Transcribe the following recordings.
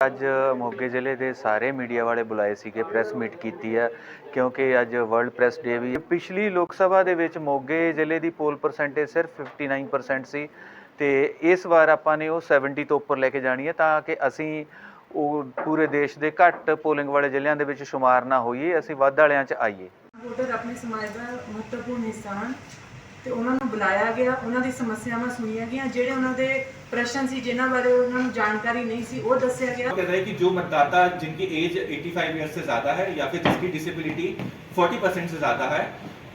ਅੱਜ ਮੋਗੇ ਜ਼ਿਲ੍ਹੇ ਦੇ ਸਾਰੇ ਮੀਡੀਆ ਵਾਲੇ ਬੁਲਾਏ ਸੀਗੇ ਪ੍ਰੈਸ ਮੀਟ ਕੀਤੀ ਹੈ ਕਿਉਂਕਿ ਅੱਜ ਵਰਲਡ ਪ੍ਰੈਸ ਡੇ ਵੀ ਪਿਛਲੀ ਲੋਕ ਸਭਾ ਦੇ ਵਿੱਚ ਮੋਗੇ ਜ਼ਿਲ੍ਹੇ ਦੀ ਪੋਲ ਪਰਸੈਂਟੇਜ ਸਿਰਫ 59% ਸੀ ਤੇ ਇਸ ਵਾਰ ਆਪਾਂ ਨੇ ਉਹ 70 ਤੋਂ ਉੱਪਰ ਲੈ ਕੇ ਜਾਣੀ ਹੈ ਤਾਂ ਕਿ ਅਸੀਂ ਉਹ ਪੂਰੇ ਦੇਸ਼ ਦੇ ਘੱਟ ਪੋਲਿੰਗ ਵਾਲੇ ਜ਼ਿਲ੍ਹਿਆਂ ਦੇ ਵਿੱਚ ਸ਼ੁਮਾਰ ਨਾ ਹੋਈਏ, ਅਸੀਂ ਵੱਧ ਵਾਲਿਆਂ 'ਚ ਆਈਏ। ਵੋਟਰ ਆਪਣੇ ਸਮਾਜ ਦਾ ਮਹੱਤਵਪੂਰਨ ਹਿੱਸਾ ਹਨ। ਤੇ ਉਹਨਾਂ ਨੂੰ ਬੁਲਾਇਆ ਗਿਆ ਉਹਨਾਂ ਦੀ ਸਮੱਸਿਆਵਾਂ ਸੁਣੀਆਂ ਗਈਆਂ ਜਿਹੜੇ ਉਹਨਾਂ ਦੇ ਪ੍ਰਸ਼ਨ ਸੀ ਜਿਨ੍ਹਾਂ ਬਾਰੇ ਉਹਨਾਂ ਨੂੰ ਜਾਣਕਾਰੀ ਨਹੀਂ ਸੀ ਉਹ ਦੱਸਿਆ ਗਿਆ कह रहे हैं कि जो मतदाता जिनकी एज 85 ईयर्स से ज़्यादा है या फिर जिसकी डिसेबिलिटी 40 परसेंट से ज़्यादा है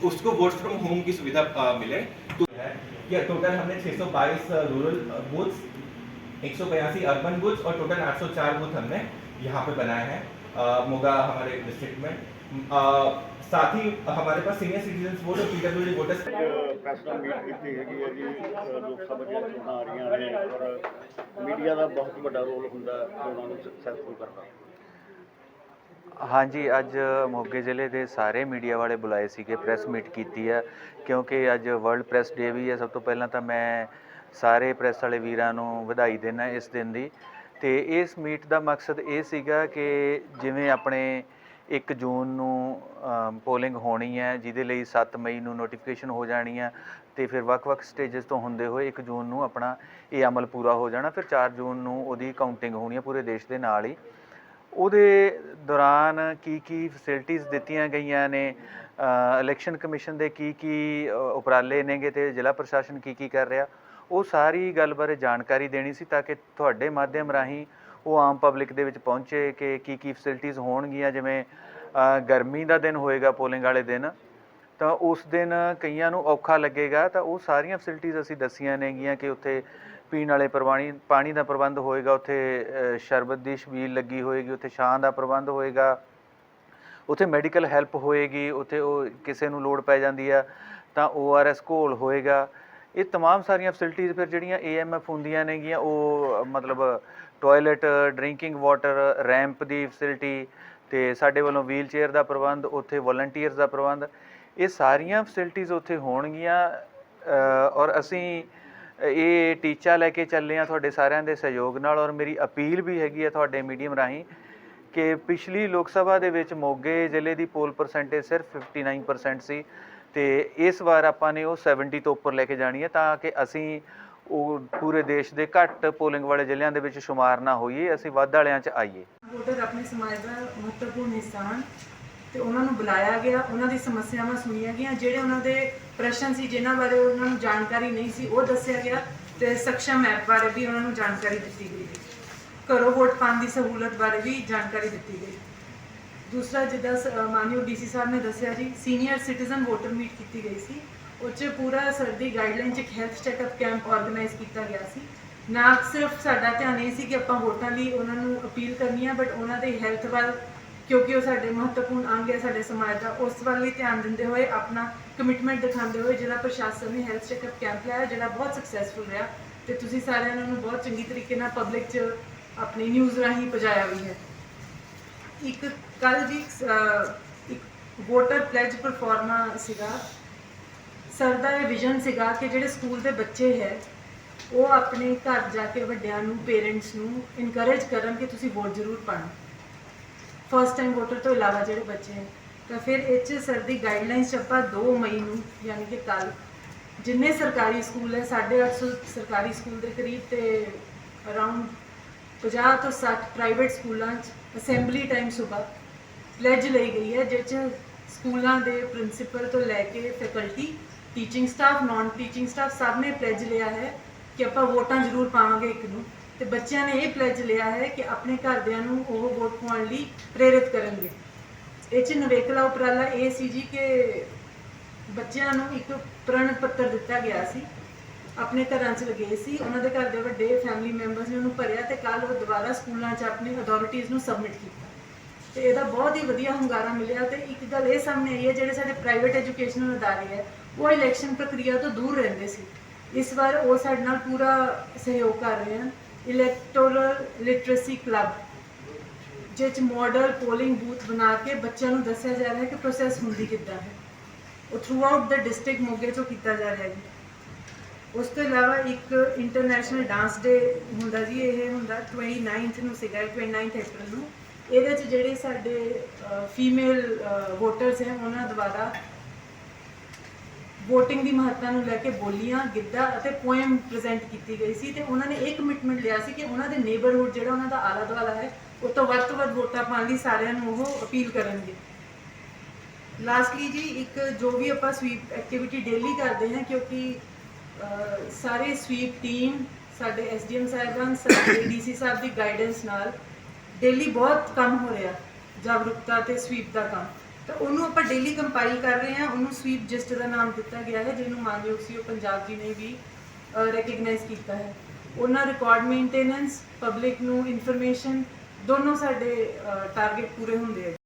उसको वोट फ्रॉम होम की सुविधा अ, मिले तो है कि टोटल हमने 622 रूरल बूथ्स एक अर्बन बूथ्स और टोटल 804 बूथ हमने यहाँ पे बनाए हैं अ, मोगा हमारे डिस्ट्रिक्ट में अ, साथ ही हमारे पास सीनियर सिटीजन वोट और पीडब्ल्यूडी वोटर्स ਪ੍ਰੈਸ ਨਾਲ ਮੀਟ ਕੀਤੀ ਹੈਗੀ ਹੈ ਜੀ ਅ, ਲੋਕ ਸਭਾ ਦੀਆਂ ਚੋਣਾਂ ਆ ਰਹੀਆਂ ਨੇ ਔਰ ਮੀਡੀਆ ਦਾ ਬਹੁਤ ਵੱਡਾ ਰੋਲ ਹੁੰਦਾ ਹੈ ਚੋਣਾਂ ਨੂੰ ਸਕਸੈਸਫੁਲ ਕਰਨਾ ਹਾਂਜੀ ਅੱਜ ਮੋਗੇ ਜ਼ਿਲ੍ਹੇ ਦੇ ਸਾਰੇ ਮੀਡੀਆ ਵਾਲੇ ਬੁਲਾਏ ਸੀਗੇ ਪ੍ਰੈਸ ਮੀਟ ਕੀਤੀ ਹੈ ਕਿਉਂਕਿ ਅੱਜ ਵਰਲਡ ਪ੍ਰੈਸ ਡੇ ਵੀ ਹੈ ਸਭ ਤੋਂ ਪਹਿਲਾਂ ਤਾਂ ਮੈਂ ਸਾਰੇ ਪ੍ਰੈਸ ਵਾਲੇ ਵੀਰਾਂ ਨੂੰ ਵਧਾਈ ਦੇਣਾ ਇਸ ਦਿਨ ਦੀ ਤੇ ਇਸ ਮੀਟ ਦਾ ਮਕਸਦ ਇਹ ਸੀਗਾ ਕਿ ਜਿਵੇਂ ਆਪਣੇ 1 ਜੂਨ ਨੂੰ ਪੋਲਿੰਗ ਹੋਣੀ ਹੈ, ਜਿਹਦੇ ਲਈ 7 ਮਈ ਨੂੰ ਨੋਟੀਫਿਕੇਸ਼ਨ ਹੋ ਜਾਣੀ ਹੈ ਤੇ ਫਿਰ ਵੱਖ-ਵੱਖ ਸਟੇजेस ਤੋਂ ਹੁੰਦੇ ਹੋਏ 1 ਜੂਨ ਨੂੰ ਆਪਣਾ ਇਹ ਅਮਲ ਪੂਰਾ ਹੋ ਜਾਣਾ, ਫਿਰ 4 ਜੂਨ ਨੂੰ ਉਹਦੀ ਕਾਊਂਟਿੰਗ ਹੋਣੀ ਹੈ ਪੂਰੇ ਦੇਸ਼ ਦੇ ਨਾਲ ਹੀ। ਉਹਦੇ ਦੌਰਾਨ ਕੀ ਕੀ ਫੈਸਿਲਿਟੀਆਂ ਦਿੱਤੀਆਂ ਗਈਆਂ ਨੇ? ਇਲੈਕਸ਼ਨ ਕਮਿਸ਼ਨ ਦੇ ਕੀ ਕੀ ਉਪਰਾਲੇ ਨੇਗੇ ਤੇ ਜ਼ਿਲ੍ਹਾ ਪ੍ਰਸ਼ਾਸਨ ਕੀ ਕੀ ਕਰ ਰਿਹਾ? ਉਹ ਸਾਰੀ ਗੱਲ ਬਾਰੇ ਜਾਣਕਾਰੀ ਦੇਣੀ ਸੀ ਤਾਂ ਕਿ ਤੁਹਾਡੇ ਮਾਧਿਅਮ ਰਾਹੀਂ ਉਹ ਆਮ ਪਬਲਿਕ ਦੇ ਵਿੱਚ ਪਹੁੰਚੇ ਕਿ ਕੀ ਕੀ ਫੈਸਿਲਿਟੀਆਂ ਹੋਣਗੀਆਂ, ਜਿਵੇਂ ਗਰਮੀ ਦਾ ਦਿਨ ਹੋਏਗਾ ਪੋਲਿੰਗ ਵਾਲੇ ਦਿਨ, ਤਾਂ ਉਸ ਦਿਨ ਕਈਆਂ ਨੂੰ ਔਖਾ ਲੱਗੇਗਾ, ਤਾਂ ਉਹ ਸਾਰੀਆਂ ਫੈਸਿਲਿਟੀਆਂ ਅਸੀਂ ਦੱਸੀਆਂ ਨੇਗੀਆਂ ਕਿ ਉੱਥੇ ਪੀਣ ਵਾਲੇ ਪ੍ਰਵਾਨੀ ਪਾਣੀ ਦਾ ਪ੍ਰਬੰਧ ਹੋਏਗਾ, ਉੱਥੇ ਸ਼ਰਬਤ ਦੀ ਛਬੀਲ ਲੱਗੀ ਹੋਏਗੀ, ਉੱਥੇ ਛਾਂ ਦਾ ਪ੍ਰਬੰਧ ਹੋਏਗਾ, ਉੱਥੇ ਮੈਡੀਕਲ ਹੈਲਪ ਹੋਏਗੀ, ਉੱਥੇ ਉਹ ਕਿਸੇ ਨੂੰ ਲੋੜ ਪੈ ਜਾਂਦੀ ਆ, ਤਾਂ ORS ਘੋਲ ਹੋਏਗਾ ਇਹ तमाम ਸਾਰੀਆਂ ਫੈਸਿਲਿਟੀਆਂ ਫਿਰ ਜਿਹੜੀਆਂ AMF ਹੁੰਦੀਆਂ ਨੇਗੀਆਂ ਉਹ ਮਤਲਬ ਟਾਇਲਟ ਡਰਿੰਕਿੰਗ ਵਾਟਰ ਰੈਂਪ ਦੀ ਫੈਸਿਲਿਟੀ ਤੇ ਸਾਡੇ ਵੱਲੋਂ ਵੀਲ ਚੇਅਰ ਦਾ ਪ੍ਰਬੰਧ ਉੱਥੇ ਵੋਲੰਟੀਅਰਸ ਦਾ ਪ੍ਰਬੰਧ ਇਹ ਸਾਰੀਆਂ ਫੈਸਿਲਿਟੀਆਂ ਉੱਥੇ ਹੋਣਗੀਆਂ ਅ, ਔਰ ਅਸੀਂ ਇਹ ਟੀਚਾ ਲੈ ਕੇ ਚੱਲੇ ਆ ਤੁਹਾਡੇ ਸਾਰਿਆਂ ਦੇ ਸਹਿਯੋਗ ਨਾਲ ਔਰ ਮੇਰੀ ਅਪੀਲ ਵੀ ਹੈਗੀ ਹੈ ਤੁਹਾਡੇ ਮੀਡੀਅਮ ਰਾਹੀਂ ਕਿ ਪਿਛਲੀ ਲੋਕ ਸਭਾ ਦੇ ਵਿੱਚ ਮੋਗੇ ਜ਼ਿਲ੍ਹੇ ਦੀ ਪੋਲ ਪਰਸੈਂਟੇਜ ਸਿਰਫ 59% ਸੀ ਤੇ ਇਸ ਵਾਰ ਆਪਾਂ ਨੇ ਉਹ 70 ਤੋਂ ਉੱਪਰ ਲੈ ਕੇ ਜਾਣੀ ਹੈ ਤਾਂ ਕਿ ਅਸੀਂ ਉਹ ਪੂਰੇ ਦੇਸ਼ ਦੇ ਘੱਟ ਪੋਲਿੰਗ ਵਾਲੇ ਜ਼ਿਲ੍ਹਿਆਂ ਦੇ ਵਿੱਚ ਸ਼ੁਮਾਰ ਨਾ ਹੋਈਏ, ਅਸੀਂ ਵੱਧ ਵਾਲਿਆਂ 'ਚ ਆਈਏ। ਵੋਟਰ ਆਪਣੇ ਸਮਾਜ ਦਾ ਮਹੱਤਵਪੂਰਨ ਹਿੱਸਾ ਹਨ ਤੇ ਉਹਨਾਂ ਨੂੰ ਬੁਲਾਇਆ ਗਿਆ, ਉਹਨਾਂ ਦੀ ਸਮੱਸਿਆਵਾਂ ਸੁਣੀਆਂ ਗਈਆਂ, ਜਿਹੜੇ ਉਹਨਾਂ ਦੇ ਪ੍ਰਸ਼ਨ ਸੀ, ਜਿਨ੍ਹਾਂ ਬਾਰੇ ਉਹਨਾਂ ਨੂੰ ਜਾਣਕਾਰੀ ਨਹੀਂ ਸੀ, ਉਹ ਦੱਸਿਆ ਗਿਆ ਤੇ ਸક્ષਮ ਐਪ ਬਾਰੇ ਵੀ ਉਹਨਾਂ ਨੂੰ ਜਾਣਕਾਰੀ ਦਿੱਤੀ ਗਈ। ਘਰੋਂ ਵੋਟ ਪਾਉਣ ਦੀ ਸਹੂਲਤ ਬਾਰੇ ਵੀ ਜਾਣਕਾਰੀ ਦਿੱਤੀ ਗਈ। ਦੂਸਰਾ ਜਿੱਦਾਂ ਸ- ਅ, ਮਾਨਯੋਗ ਡੀਸੀ ਸਾਹਿਬ ਨੇ ਦੱਸਿਆ ਜੀ ਸੀਨੀਅਰ ਸਿਟੀਜ਼ਨ ਵੋਟਰ ਮੀਟ ਕੀਤੀ ਗਈ ਸੀ। ਉਹ 'ਚ ਪੂਰਾ ਸਰਦੀ ਗਾਈਡਲਾਈਨ 'ਚ ਇੱਕ ਹੈਲਥ ਚੈੱਕਅਪ ਕੈਂਪ ਆਰਗੇਨਾਈਜ਼ ਕੀਤਾ ਗਿਆ ਸੀ। ਨਾ ਸਿਰਫ ਸਾਡਾ ਧਿਆਨ ਇਹ ਸੀ ਕਿ ਆਪਾਂ ਵੋਟਾਂ ਲਈ ਉਹਨਾਂ ਨੂੰ ਅਪੀਲ ਕਰਨੀ ਹੈ ਬਟ ਉਹਨਾਂ ਦੇ ਹੈਲਥ ਵੱਲ ਕਿਉਂਕਿ ਉਹ ਸਾਡੇ ਮਹੱਤਵਪੂਰਨ ਅੰਗ ਹੈ ਸਾਡੇ ਸਮਾਜ ਦਾ ਉਸ ਵੱਲ ਵੀ ਧਿਆਨ ਦਿੰਦੇ ਹੋਏ ਆਪਣਾ ਕਮਿਟਮੈਂਟ ਦਿਖਾਉਂਦੇ ਹੋਏ ਜਿਹੜਾ ਪ੍ਰਸ਼ਾਸਨ ਨੇ ਹੈਲਥ ਚੈੱਕਅਪ ਕੈਂਪ ਲਾਇਆ ਜਿਹੜਾ ਬਹੁਤ ਸਕਸੈਸਫੁਲ ਰਿਹਾ। ਤੇ ਤੁਸੀਂ ਸਾਰਿਆਂ ਨੇ ਉਹਨੂੰ ਬਹੁਤ ਚੰਗੀ ਤਰੀਕੇ ਨਾਲ ਪਬਲਿਕ 'ਚ ਆਪਣੀ ਨਿਊਜ਼ ਰਾਹੀਂ ਪਹੁੰਚਾਇਆ ਵੀ ਹੈ। ਇੱਕ ਕੱਲ ਜੀ ਅਹ, ਇੱਕ ਵੋਟਰ ਪਲੇਜ ਪਰਫਾਰਮਾ ਸੀਗਾ। ਸਰ ਦਾ ਇਹ ਵਿਜ਼ਨ ਸੀਗਾ ਕਿ ਜਿਹੜੇ ਸਕੂਲ ਦੇ ਬੱਚੇ ਹੈ ਉਹ ਆਪਣੇ ਘਰ ਜਾ ਕੇ ਵੱਡਿਆਂ ਨੂੰ ਪੇਰੈਂਟਸ ਨੂੰ ਇਨਕਰੇਜ ਕਰਨ ਕਿ ਤੁਸੀਂ ਵੋਟ ਜ਼ਰੂਰ ਪਾਣਾ ਫਸਟ ਟਾਈਮ ਵੋਟਰ ਤੋਂ ਇਲਾਵਾ ਜਿਹੜੇ ਬੱਚੇ ਹੈ ਤਾਂ ਫਿਰ ਇਹ 'ਚ ਸਰ ਦੀ ਗਾਈਡਲਾਈਨਸ 'ਚ ਆਪਾਂ 2 ਮਈ ਨੂੰ ਯਾਨੀ ਕਿ ਕੱਲ ਜਿੰਨੇ ਸਰਕਾਰੀ ਸਕੂਲ ਹੈ 850 ਸਰਕਾਰੀ ਸਕੂਲ ਦੇ ਕਰੀਬ ਤੇ ਅਰਾਊਂਡ 50 ਤੋਂ 60 ਪ੍ਰਾਈਵੇਟ ਸਕੂਲਾਂ 'ਚ ਅਸੈਂਬਲੀ ਟਾਈਮ ਸਵੇਰ ਪਲੇਜ ਲਈ ਗਈ ਹੈ ਜਿਸ 'ਚ ਸਕੂਲਾਂ ਦੇ ਪ੍ਰਿੰਸੀਪਲ ਤੋਂ ਲੈ ਕੇ faculty teaching staff non teaching staff ਸਭ ਨੇ ਪਲੇਜ ਲਿਆ ਹੈ ਕਿ ਆਪਾਂ ਵੋਟਾਂ ਜ਼ਰੂਰ ਪਾਵਾਂਗੇ ਇੱਕ ਨੂੰ। ਤੇ ਬੱਚਿਆਂ ਨੇ ਇਹ ਪਲੇਜ ਲਿਆ ਹੈ ਕਿ ਆਪਣੇ ਘਰਦਿਆਂ ਨੂੰ ਉਹ ਵੋਟ ਪਾਉਣ ਲਈ ਪ੍ਰੇਰਿਤ ਕਰਨਗੇ। ਇਹ 'ਚ ਨਵੇਕਲਾ ਉਪਰਾਲਾ ਇਹ ਸੀ ਜੀ ਕਿ ਬੱਚਿਆਂ ਨੂੰ ਇੱਕ ਪ੍ਰਣ ਪੱਤਰ ਦਿੱਤਾ ਗਿਆ ਸੀ। ਆਪਣੇ ਘਰਾਂ 'ਚ ਲਗੇ ਸੀ। ਉਹਨਾਂ ਦੇ ਘਰ ਦੇ ਵੱਡੇ ਫੈਮਿਲੀ ਮੈਂਬਰਸ ਨੇ ਉਹਨੂੰ ਭਰਿਆ ਤੇ ਕੱਲ ਉਹ ਦੁਬਾਰਾ ਸਕੂਲਾਂ 'ਚ ਆਪਣੀ ਅਥਾਰਟੀਆਂ ਨੂੰ ਸਬਮਿਟ ਕੀਤਾ। ਤੇ ਇਹਦਾ ਬਹੁਤ ਹੀ ਵਧੀਆ ਹੁੰਗਾਰਾ ਮਿਲਿਆ ਤੇ ਇੱਕ ਗੱਲ ਇਹ ਸਾਹਮਣੇ ਆਈ ਹੈ, ਜਿਹੜੇ ਸਾਡੇ ਪ੍ਰਾਈਵੇਟ ਐਜੂਕੇਸ਼ਨਲ ਅਦਾਰੇ ਹੈ, ਉਹ ਇਲੈਕਸ਼ਨ ਪ੍ਰਕਿਰਿਆ ਤੋਂ ਦੂਰ ਰਹਿੰਦੇ ਸੀ। ਇਸ ਵਾਰ ਉਹ ਸਾਡੇ ਨਾਲ ਪੂਰਾ ਸਹਿਯੋਗ ਕਰ ਰਹੇ ਹਨ। ਇਲੈਕਟੋਰਲ ਲਿਟਰੇਸੀ ਕਲੱਬ ਜਿਸ 'ਚ ਮਾਡਲ ਪੋਲਿੰਗ ਬੂਥ ਬਣਾ ਕੇ ਬੱਚਿਆਂ ਨੂੰ ਦੱਸਿਆ ਜਾ ਰਿਹਾ ਹੈ ਕਿ ਪ੍ਰੋਸੈਸ ਹੁੰਦੀ ਕਿੱਦਾਂ ਹੈ। ਉਹ ਥਰੂ ਆਊਟ ਦਾ ਡਿਸਟ੍ਰਿਕਟ ਮੋਗੇ ਤੋਂ ਕੀਤਾ ਜਾ ਰਿਹਾ ਹੈ। ਜੀ ਉਸ ਤੋਂ ਇਲਾਵਾ ਇੱਕ ਇੰਟਰਨੈਸ਼ਨਲ ਡਾਂਸ ਡੇ ਹੁੰਦਾ ਜੀ, ਇਹ ਹੁੰਦਾ 29th ਨੂੰ ਸੀਗਾ 29th ਅਪ੍ਰੈਲ ਨੂੰ। ਇਹਦੇ 'ਚ ਜਿਹੜੇ ਸਾਡੇ ਫੀਮੇਲ ਵੋਟਰਸ ਹੈ, ਉਹਨਾਂ ਦੁਆਰਾ VOTING ਦੀ ਮਹੱਤਤਾ ਨੂੰ ਲੈ ਕੇ ਬੋਲੀਆਂ, ਗਿੱਧਾ ਅਤੇ ਪੋਇਮ ਪ੍ਰੈਜ਼ੈਂਟ ਕੀਤੀ ਗਈ ਸੀ ਤੇ ਉਹਨਾਂ ਨੇ ਇਹ ਕਮਿਟਮੈਂਟ ਲਿਆ ਸੀ ਕਿ ਉਹਨਾਂ ਦੇ ਨੇਬਰਹੁੱਡ ਜਿਹੜਾ ਉਹਨਾਂ ਦਾ ਆਲਾ ਦੁਆਲਾ ਹੈ, ਉਹ ਤੋਂ ਵੱਧ ਤੋਂ ਵੱਧ ਵੋਟਾਂ ਪਾਉਣ ਲਈ ਸਾਰਿਆਂ ਨੂੰ ਉਹ ਅਪੀਲ ਕਰਨਗੇ। ਲਾਸਟਲੀ ਜੀ, ਇੱਕ ਜੋ ਵੀ ਆਪਾਂ ਸਵੀਪ ਐਕਟੀਵਿਟੀ ਡੇਲੀ ਕਰਦੇ ਹਾਂ, ਕਿਉਂਕਿ ਸਾਰੇ ਸਵੀਪ ਟੀਮ ਸਾਡੇ ਐਸਡੀਐਮ ਸਾਹਿਬਾਨ, ਸਾਡੇ ਡੀਸੀ ਸਾਹਿਬ ਦੀ ਗਾਈਡੈਂਸ ਨਾਲ ਡੇਲੀ ਬਹੁਤ ਕੰਮ ਹੋ ਰਿਹਾ, ਜਾਗਰੂਕਤਾ ਤੇ ਸਵੀਪ ਦਾ ਕੰਮ। ਤਾਂ ਉਹਨੂੰ ਆਪਾਂ ਡੇਲੀ ਕੰਪਾਈਲ ਕਰ ਰਹੇ ਹਾਂ, ਉਹਨੂੰ ਸਵੀਪ ਜਿਸਟ ਦਾ ਨਾਮ ਦਿੱਤਾ ਗਿਆ ਹੈ, ਜਿਹਨੂੰ ਮਾਨਯੋਗ ਸੀਓ ਪੰਜਾਬ ਜੀ ਨੇ ਵੀ ਰੈਕਗਨਾਈਜ਼ ਕੀਤਾ ਹੈ। ਉਹਨਾਂ ਰਿਕਾਰਡ ਮੇਨਟੇਨੈਂਸ ਪਬਲਿਕ ਨੂੰ ਇਨਫੋਰਮੇਸ਼ਨ ਦੋਨੋਂ ਸਾਡੇ ਟਾਰਗੇਟ ਪੂਰੇ ਹੁੰਦੇ ਆ।